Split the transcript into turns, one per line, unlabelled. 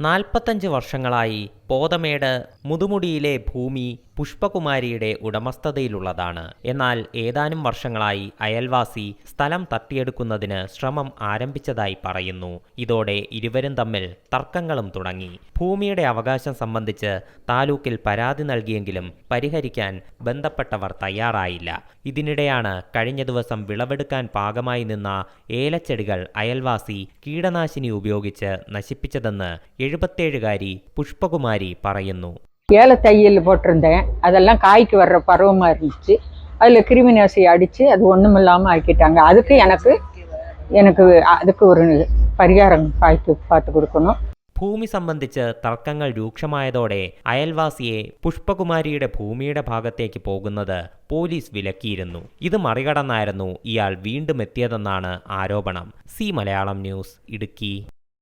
നാൽപ്പത്തഞ്ച് വർഷങ്ങളായി. പോതമേട് മുതുമുടിയിലെ ഭൂമി പുഷ്പകുമാരിയുടെ ഉടമസ്ഥതയിലുള്ളതാണ്. എന്നാൽ ഏതാനും വർഷങ്ങളായി അയൽവാസി സ്ഥലം തട്ടിയെടുക്കുന്നതിന് ശ്രമം ആരംഭിച്ചതായി പറയുന്നു. ഇതോടെ ഇരുവരും തമ്മിൽ തർക്കങ്ങളും തുടങ്ങി. ഭൂമിയുടെ അവകാശം സംബന്ധിച്ച് താലൂക്കിൽ പരാതി നൽകിയെങ്കിലും പരിഹരിക്കാൻ ബന്ധപ്പെട്ടവർ തയ്യാറായില്ല. ഇതിനിടെയാണ് കഴിഞ്ഞ ദിവസം വിളവെടുക്കാൻ പാകമായി നിന്ന ഏലച്ചെടികൾ അയൽവാസി കീടനാശിനി ഉപയോഗിച്ച് നശിപ്പിച്ചതെന്ന് എഴുപത്തേഴുകാരി പുഷ്പകുമാരി പറയുന്നു
ஏல தையல் போட்டிருந்தேன் அதெல்லாம் காய்க்கு வர்ற பருவமாக இருந்துச்சு அதில் கிருமி நாசி அடித்து அது ஒன்றும் இல்லாமல் ஆக்கிட்டாங்க அதுக்கு எனக்கு எனக்கு அதுக்கு ஒரு பரிகாரம் பார்த்து பார்த்து கொடுக்கணும்
ഭൂമി സംബന്ധിച്ച് തർക്കങ്ങൾ രൂക്ഷമായതോടെ അയൽവാസിയെ പുഷ്പകുമാരിയുടെ ഭൂമിയുടെ ഭാഗത്തേക്ക് പോകുന്നത് പോലീസ് വിലക്കിയിരുന്നു ഇത് മറികടന്നായിരുന്നു ഇയാൾ വീണ്ടും എത്തിയതെന്നാണ് ആരോപണം സി മലയാളം ന്യൂസ് ഇടുക്കി